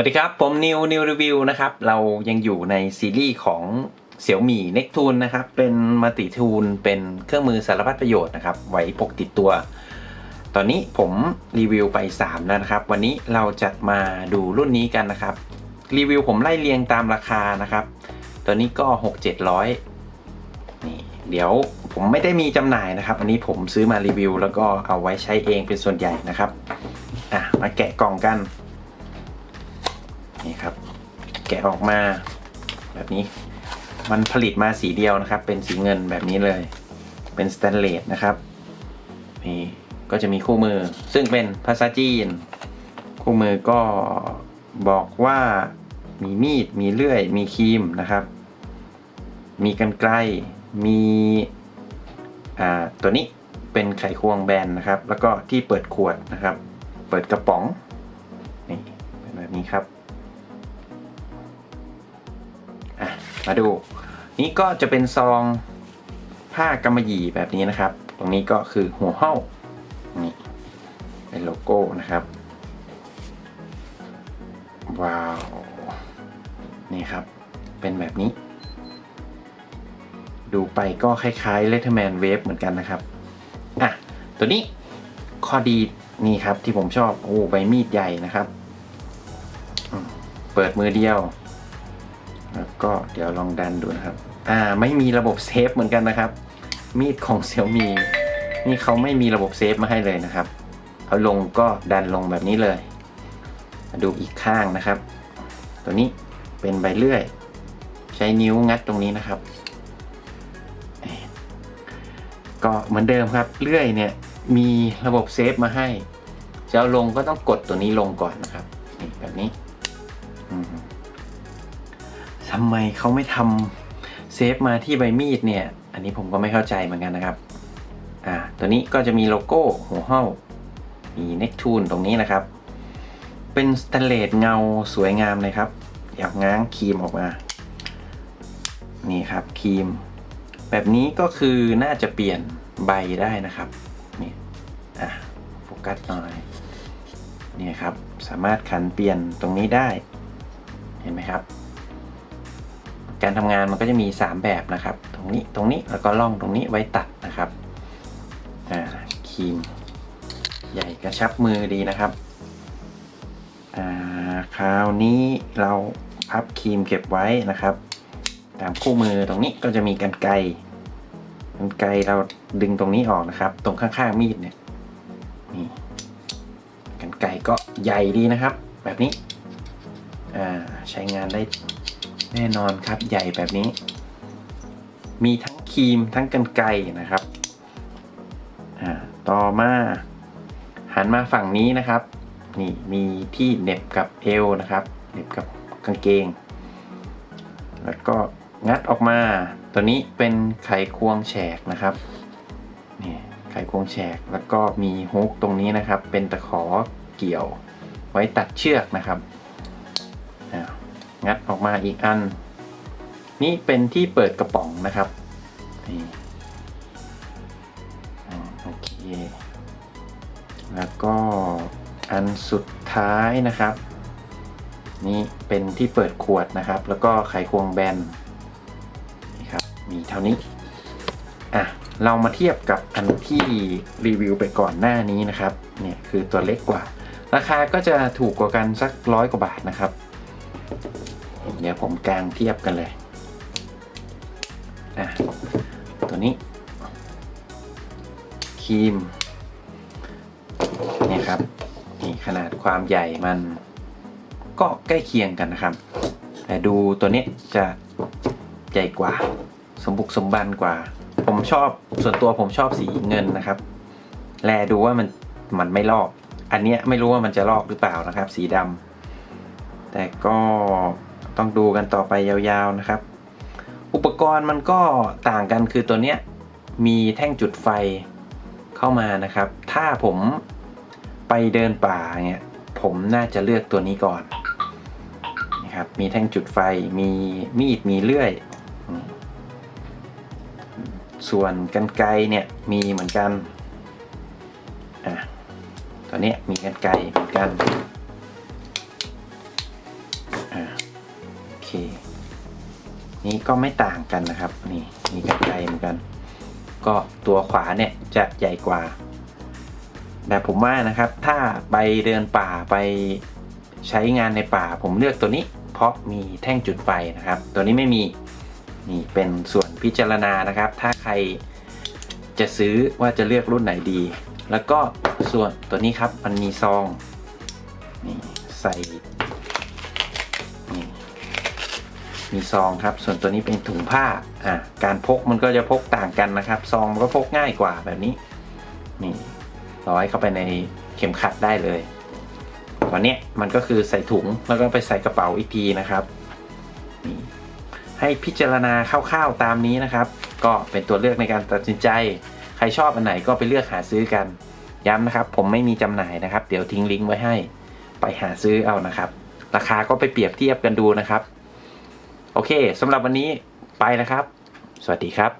วัสดีครับ ผมนิวนิวรีวิวนะครับ เรายังอยู่ในซีรีส์ของเสี่ยวมี่เน็กทูนนะครับ เป็นมัลติทูนเป็นเครื่องมือสารพัดประโยชน์นะครับ ไว้พกติดตัว ตอนนี้ผมรีวิวไป 3 แล้วนะครับ วันนี้เราจะมาดูรุ่นนี้กันนะครับ รีวิวผมไล่เรียงตามราคานะครับตัวนี้ก็ 6 700นี่เดี๋ยวผมไม่ได้มีจำหน่ายนะครับ อันนี้ผมซื้อมารีวิว แล้วก็เอาไว้ใช้เองเป็นส่วนใหญ่นะครับ อะ มาแกะกล่องกัน นี่ครับ แกะออกมาแบบนี้ มันผลิตมาสีเดียวนะครับ เป็นสีเงินแบบนี้เลย เป็นสแตนเลสนะครับนี่ก็จะมีคู่มือ ซึ่งเป็นภาษาจีน คู่มือก็บอกว่ามีมีด มีเลื่อย มีครีมนะครับ มีกันไกล มีตัวนี้เป็นไขควงแบนนะครับ แล้วก็ที่เปิดขวดนะครับ เปิดกระป๋อง นี่เป็นแบบนี้ครับ มาดู นี่ก็จะเป็นซองผ้ากำมะหยี่แบบนี้นะครับ ตรงนี้ก็คือหัวเห้านี่เป็นโลโก้นะครับ ว้าว นี่ครับ เป็นแบบนี้ ดูไปก็คล้ายๆ Letterman Wave เหมือนกันนะครับ อะ ตัวนี้ข้อดีนี่ครับที่ผมชอบ โอ้ใบมีดใหญ่นะครับ เปิดมือเดียว แล้วก็เดี๋ยวลองดันดูนะครับ อ่าไม่มีระบบเซฟเหมือนกันนะครับ มีดของเซี่ยมีนี่เขาไม่มีระบบเซฟมาให้เลยนะครับเอาลงก็ดันลงแบบนี้เลยมาดูอีกข้างนะครับ ตัวนี้เป็นใบเลื่อย ใช้นิ้วงัดตรงนี้นะครับ ก็เหมือนเดิมครับเลื่อยเนี่ยมีระบบเซฟมาให้จะเอาลงก็ต้องกดตัวนี้ลงก่อนนะครับนี่แบบนี้ ทำไมเขาไม่ทำเซฟมาที่ใบมีดเนี่ย อันนี้ผมก็ไม่เข้าใจเหมือนกันนะครับ อ่า ตัวนี้ก็จะมีโลโก้หัวเห้ามีเน็กทูนตรงนี้นะครับ เป็นสแตนเลสเงาสวยงามเลยครับ อยากง้างครีมออกมา นี่ครับครีม แบบนี้ก็คือน่าจะเปลี่ยนใบได้นะครับ นี่ อะโฟกัสหน่อยนี่ครับ สามารถขันเปลี่ยนตรงนี้ได้ เห็นไหมครับ การทำงานมันก็จะมี 3 แบบนะครับ ตรงนี้ตรงนี้แล้วก็ล่องตรงนี้ไว้ตัดนะครับอ่าครีม ใหญ่กระชับมือดีนะครับอ่าคราวนี้เราพับครีมเก็บไว้นะครับ ตามคู่มือตรงนี้ก็จะมีกันไกรกันไกรเราดึงตรงนี้ออกนะครับ ตรงข้างๆมีดเนี่ยนี่กันไกรก็ใหญ่ดีนะครับ แบบนี้อ่าใช้งานได้ แน่นอนครับใหญ่แบบนี้ มีทั้งครีมทั้งกันไกรนะครับต่อมาหันมาฝั่งนี้นะครับ นี่มีที่เน็บกับเอวนะครับเน็บกับกางเกง แล้วก็งัดออกมา ตัวนี้เป็นไขควงแฉกนะครับนี่ไขควงแฉกแล้วก็มีฮุกตรงนี้นะครับ เป็นตะขอเกี่ยวไว้ตัดเชือกนะครับ งัดออกมาอีกอัน นี่เป็นที่เปิดกระป๋องนะครับนี่โอเคแล้วก็อันสุดท้ายนะครับ นี่เป็นที่เปิดขวดนะครับ แล้วก็ไขควงแบนนี่ครับมีเท่านี้อะเรามาเทียบกับอันที่รีวิวไปก่อนหน้านี้นะครับ เนี่ยคือตัวเล็กกว่า ราคาก็จะถูกกว่ากันสักร้อยกว่าบาทนะครับ เดี๋ยวผมกลางเทียบกันเลยอะตัวนี้ครีมเนี่ยครับนี่ขนาดความใหญ่มันก็ใกล้เคียงกันนะครับ แต่ดูตัวนี้จะใหญ่กว่า สมบุกสมบันกว่า ผมชอบส่วนตัวผมชอบสีเงินนะครับ แลดูว่ามันมันไม่ลอก อันเนี้ยไม่รู้ว่ามันจะลอกหรือเปล่านะครับ สีดำ แต่ก็ต้องดูกันต่อไปยาวๆนะครับ อุปกรณ์มันก็ต่างกันคือตัวเนี้ยมีแท่งจุดไฟเข้ามานะครับ ถ้าผมไปเดินป่าเนี่ยผมน่าจะเลือกตัวนี้ก่อนนะครับ มีแท่งจุดไฟมีมีดมีเลื่อย ส่วนกันไกเนี่ยมีเหมือนกันอะตัวนี้มีกันไกเหมือนกัน ก็ไม่ต่างกันนะครับ นี่มีกันไกลเหมือนกัน ก็ตัวขวาเนี่ยจะใหญ่กว่า แต่ผมว่านะครับ ถ้าไปเดินป่าไปใช้งานในป่า ผมเลือกตัวนี้ เพราะมีแท่งจุดไฟนะครับ ตัวนี้ไม่มีนี่เป็นส่วนพิจารณานะครับ ถ้าใครจะซื้อว่าจะเลือกรุ่นไหนดี แล้วก็ส่วนตัวนี้ครับมันมีซองนี่ใส่ มีซองครับ ส่วนตัวนี้เป็นถุงผ้าอะการพกมันก็จะพกต่างกันนะครับ ซองมันก็พกง่ายกว่าแบบนี้ นี่ร้อยเข้าไปในเข็มขัดได้เลยวันเนี้ยมันก็คือใส่ถุงแล้วก็ไปใส่กระเป๋าอีกทีนะครับนี่ให้พิจารณาคร่าวๆตามนี้นะครับ ก็เป็นตัวเลือกในการตัดสินใจ ใครชอบอันไหนก็ไปเลือกหาซื้อกัน ย้ำนะครับ ผมไม่มีจำหน่ายนะครับ เดี๋ยวทิ้งลิงก์ไว้ให้ ไปหาซื้อเอานะครับ ราคาก็ไปเปรียบเทียบกันดูนะครับ โอเคสำหรับวันนี้ไปนะครับ สวัสดีครับ